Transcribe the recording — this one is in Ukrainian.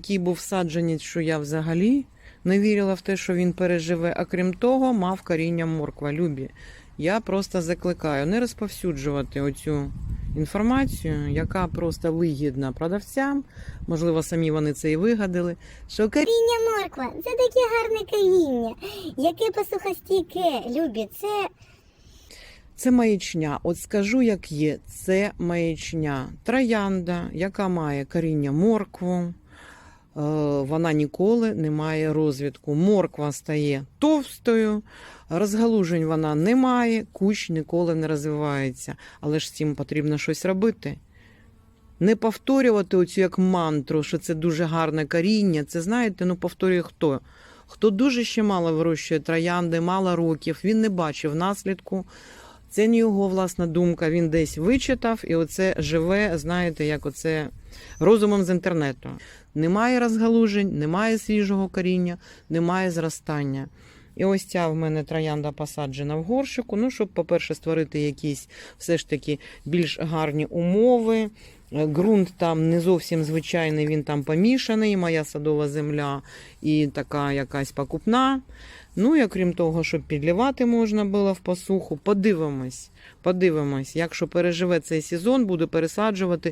Такий був саджанець, що я взагалі не вірила в те, що він переживе. А крім того, мав коріння морква. Любі. Я просто закликаю не розповсюджувати оцю інформацію, яка просто вигідна продавцям. Можливо, самі вони це і вигадали. Що коріння морква це таке гарне коріння, яке посухостійке, любі. Це Це маячня. От скажу, як є, це маячня. Троянда, яка має коріння моркву, вона ніколи не має розвитку. Морква стає товстою, розгалужень вона не має, кущ ніколи не розвивається. Але ж з цим потрібно щось робити. Не повторювати оцю як мантру, що це дуже гарне коріння. Це знаєте, ну повторює хто? Хто дуже ще мало вирощує троянди, мало років, він не бачив наслідку. Це не його власна думка. Він десь вичитав і оце живе, знаєте, як оце розумом з інтернету. Немає розгалужень, немає свіжого коріння, немає зростання. І ось ця в мене троянда посаджена в горщику. Ну, щоб, по-перше, створити якісь все ж таки більш гарні умови. Е, Ґрунт там не зовсім звичайний, він там помішаний, моя садова земля і така якась покупна. Ну і окрім того, щоб підлівати можна було в посуху, подивимось, подивимось, якщо переживе цей сезон, буду пересаджувати